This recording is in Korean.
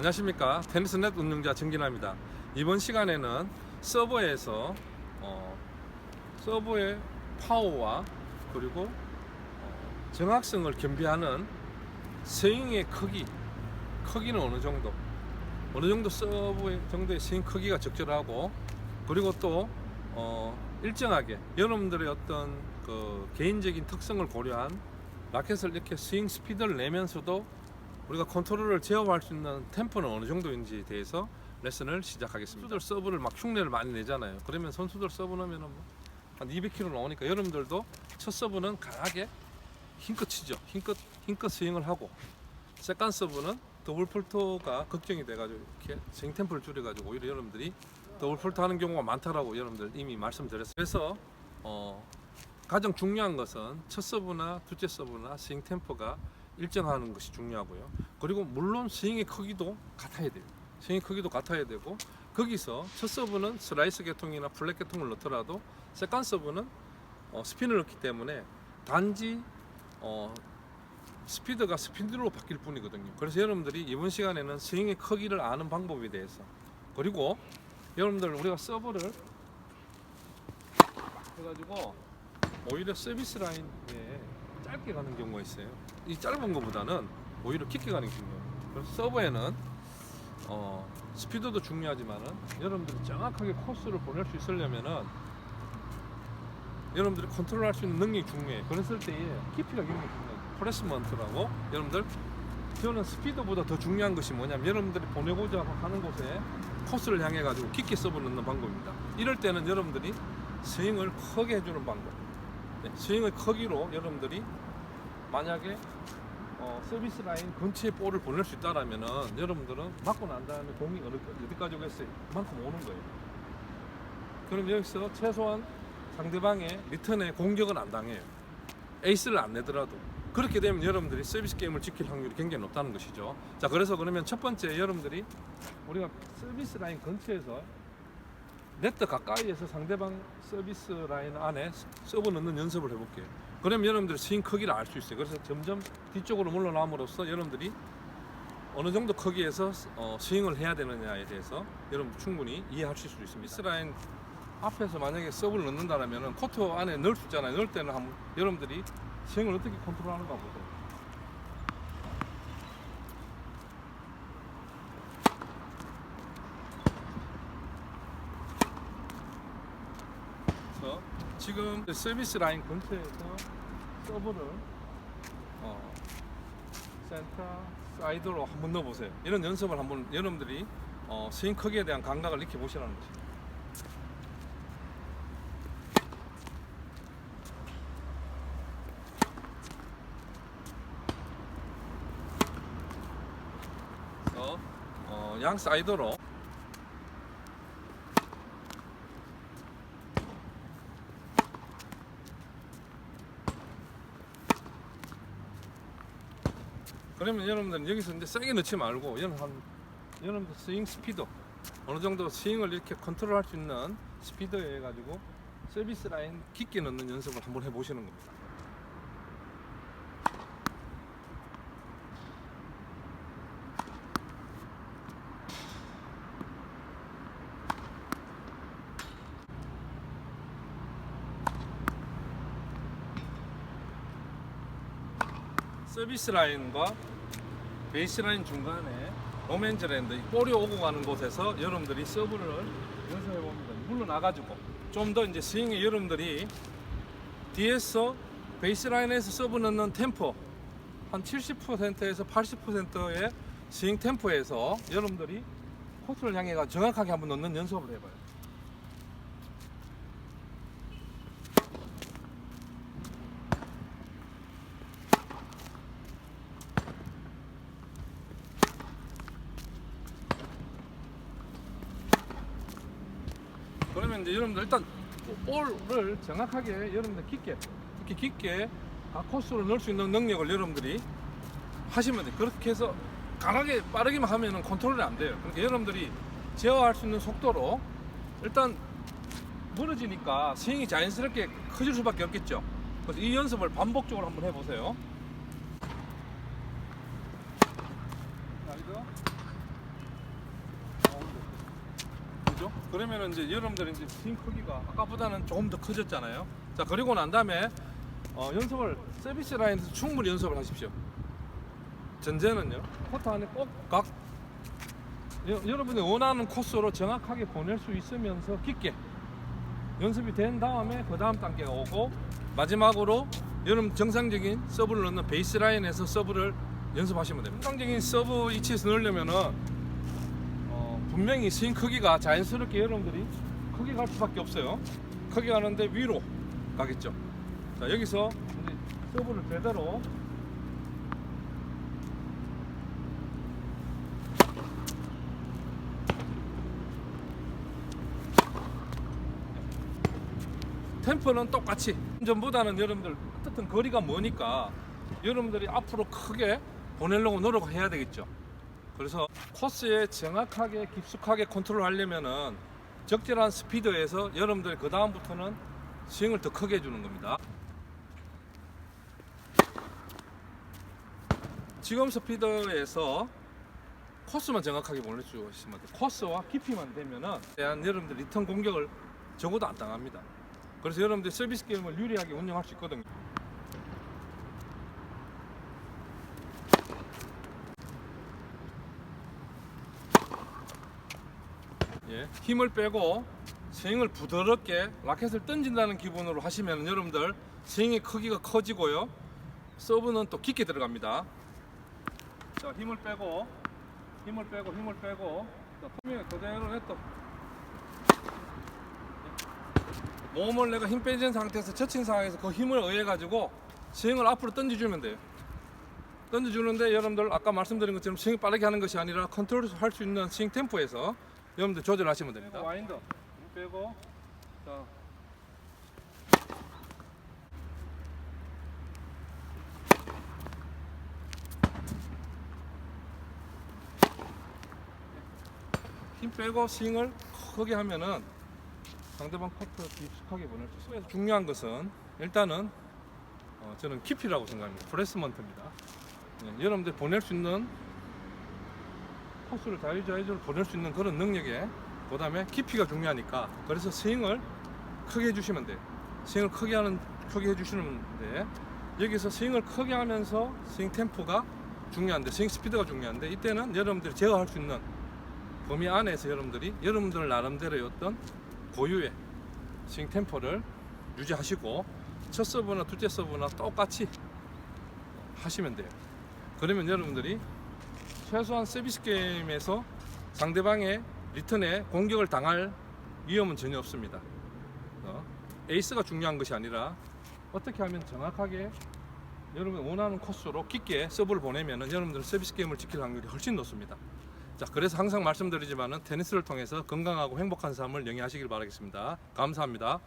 안녕하십니까? 테니스넷 운영자 정진아입니다. 이번 시간에는 서버에서 어, 서버의 파워와 그리고 어, 정확성을 겸비하는 스윙의 크기 크기는 어느 정도 어느 정도 서버의 정도의 스윙 크기가 적절하고 그리고 또 어, 일정하게 여러분들의 어떤 그 개인적인 특성을 고려한 라켓을 이렇게 스윙 스피드를 내면서도 우리가 컨트롤을 제어할 수 있는 템포는 어느 정도인지에 대해서 레슨을 시작하겠습니다. 선수들 서브를 막 흉내를 많이 내잖아요. 그러면 선수들 서브 넣으면 뭐한 200km 나오니까 여러분들도 첫 서브는 강하게 힘껏 치죠. 힘껏 힘껏 스윙을 하고 세컨 서브는 더블 폴터가 걱정이 돼가지고 이렇게 스윙 템포를 줄여가지고 오히려 여러분들이 더블 폴터 하는 경우가 많다라고 여러분들 이미 말씀드렸어요. 그래서 어, 가장 중요한 것은 첫 서브나 둘째 서브나 스윙 템포가 일정하는 것이 중요하고요. 그리고 물론 스윙의 크기도 같아야 돼요. 스윙의 크기도 같아야 되고 거기서 첫 서브는 슬라이스 계통이나 플랫 계통을 넣더라도 세컨 서브는 어, 스핀을 넣기 때문에 단지 어, 스피드가 스피드로 바뀔 뿐이거든요. 그래서 여러분들이 이번 시간에는 스윙의 크기를 아는 방법에 대해서 그리고 여러분들 우리가 서브를 해가지고 오히려 서비스 라인에 짧게 가는 경우가 있어요. 이 짧은 것보다는 오히려 깊게 가는 경우예요. 그래서 서브에는 어, 스피드도 중요하지만은 여러분들이 정확하게 코스를 보낼 수 있으려면은 여러분들이 컨트롤할 수 있는 능력이 중요해요. 그랬을 때에 깊이가 굉장히 중요해요. 프레스먼트라고 여러분들 저는 스피드보다 더 중요한 것이 뭐냐면 여러분들이 보내고자 하는 곳에 코스를 향해 가지고 깊게 넣는 방법입니다. 이럴 때는 여러분들이 스윙을 크게 해주는 방법. 네, 스윙의 크기로 여러분들이 만약에 어, 서비스 라인 근처에 볼을 보낼 수 있다라면은 여러분들은 맞고 난 다음에 공이 어느, 어디까지 오겠어요? 그만큼 오는 거예요. 그럼 여기서 최소한 상대방의 리턴에 공격은 안 당해요. 에이스를 안 내더라도 그렇게 되면 여러분들이 서비스 게임을 지킬 확률이 굉장히 높다는 것이죠. 자, 그래서 그러면 첫 번째 여러분들이 우리가 서비스 라인 근처에서 네트 가까이에서 상대방 서비스 라인 안에 서브 넣는 연습을 해볼게요. 그러면 여러분들이 스윙 크기를 알 수 있어요. 그래서 점점 뒤쪽으로 물러남으로써 여러분들이 어느 정도 크기에서 어, 스윙을 해야 되느냐에 대해서 여러분 충분히 이해하실 수 있습니다. 서비스 라인 앞에서 만약에 서브를 넣는다라면 코트 안에 넣을 수 있잖아요. 넣을 때는 한번 여러분들이 스윙을 어떻게 컨트롤하는가 보세요. 그래서 지금 서비스 라인 근처에서 서브를 어, 센터 사이드로 한번 넣어보세요. 이런 연습을 한번 여러분들이 어, 스윙 크기에 대한 감각을 익혀 보시라는 것입니다. 그래서 어, 양 사이드로 그러면 여러분들은 여기서 이제 세게 넣지 말고 여러분들 스윙 스피드 어느 정도 스윙을 이렇게 컨트롤할 수 있는 스피드에 해 가지고 서비스 라인 깊게 넣는 연습을 한번 해보시는 겁니다. 서비스 라인과 베이스 라인 중간에 로맨즈 랜드 이 볼이 오고 가는 곳에서 여러분들이 서브를 연습해 봅니다. 물러나가지고 좀 더 이제 스윙에 여러분들이 뒤에서 베이스 라인에서 서브 넣는 템포 한 70%에서 80%의 스윙 템포에서 여러분들이 코스를 향해가 정확하게 한번 넣는 연습을 해봐요. 이제 여러분들 일단 볼을 정확하게 여러분들 깊게 이렇게 깊게 각 코스로 넣을 수 있는 능력을 여러분들이 하시면 돼요. 그렇게 해서 강하게 빠르게만 하면은 컨트롤이 안 돼요. 그러니까 여러분들이 제어할 수 있는 속도로 일단 멀어지니까 스윙이 자연스럽게 커질 수밖에 없겠죠. 그래서 이 연습을 반복적으로 한번 해보세요. 자, 이거 그죠? 그러면은 이제 여러분들 이제 스윙 크기가 아까보다는 조금 더 커졌잖아요. 자 그리고 난 다음에 어, 연습을 서비스 라인에서 충분히 연습을 하십시오. 전제는요. 코트 안에 꼭각 여러분이 원하는 코스로 정확하게 보낼 수 있으면서 깊게 연습이 된 다음에 그 다음 단계가 오고 마지막으로 여러분 정상적인 서브를 넣는 베이스 라인에서 서브를 연습하시면 됩니다. 정상적인 서브 위치에서 넣으려면은 어, 분명히 스윙 크기가 자연스럽게 여러분들이 크게 갈 수밖에 없어요. 크게 가는데 위로 가겠죠. 자 여기서 서브를 제대로 템포는 똑같이 전보다는 여러분들 어떻든 거리가 머니까 여러분들이 앞으로 크게 보내려고 노력해야 되겠죠. 그래서 코스에 정확하게 깊숙하게 컨트롤 하려면은 적절한 스피드에서 여러분들 그 다음부터는 스윙을 더 크게 해주는 겁니다. 지금 스피드에서 코스만 정확하게 보내주시면 돼요. 코스와 깊이만 되면은 대한 여러분들 리턴 공격을 적어도 안 당합니다. 그래서 여러분들 서비스 게임을 유리하게 운영할 수 있거든요. 힘을 빼고 스윙을 부드럽게 라켓을 던진다는 기분으로 하시면 여러분들 스윙의 크기가 커지고요. 서브는 또 깊게 들어갑니다. 자, 힘을 빼고 힘을 빼고 힘을 빼고 자, 품에 그대로 냈다. 몸을 내가 힘 빼진 상태에서 젖힌 상황에서 그 힘을 의해 가지고 스윙을 앞으로 던져주면 돼요. 던져주는데 여러분들 아까 말씀드린 것처럼 스윙 빠르게 하는 것이 아니라 컨트롤 할 수 있는 스윙 템포에서 여러분들 조절하시면 됩니다. 와인더 힘 빼고 자. 힘 빼고 스윙을 크게 하면은 상대방 코트 깊숙하게 보낼 수 있어요. 중요한 것은 일단은 어, 저는 깊이라고 생각합니다. 프레스먼트입니다. 네, 여러분들 보낼 수 있는 코스를 자유자유로 보낼 수 있는 그런 능력에 그 다음에 깊이가 중요하니까 그래서 스윙을 크게 해주시면 돼요. 스윙을 크게 하는 크게 해주시는데 여기서 스윙을 크게 하면서 스윙 템포가 중요한데 스윙 스피드가 중요한데 이때는 여러분들이 제어할 수 있는 범위 안에서 여러분들이 여러분들 나름대로의 어떤 고유의 스윙 템포를 유지하시고 첫 서브나 둘째 서브나 똑같이 하시면 돼요. 그러면 여러분들이 최소한 서비스 게임에서 상대방의 리턴에 공격을 당할 위험은 전혀 없습니다. 어, 에이스가 중요한 것이 아니라 어떻게 하면 정확하게 여러분 원하는 코스로 깊게 서브를 보내면 여러분들 서비스 게임을 지킬 확률이 훨씬 높습니다. 자, 그래서 항상 말씀드리지만은 테니스를 통해서 건강하고 행복한 삶을 영위하시길 바라겠습니다. 감사합니다.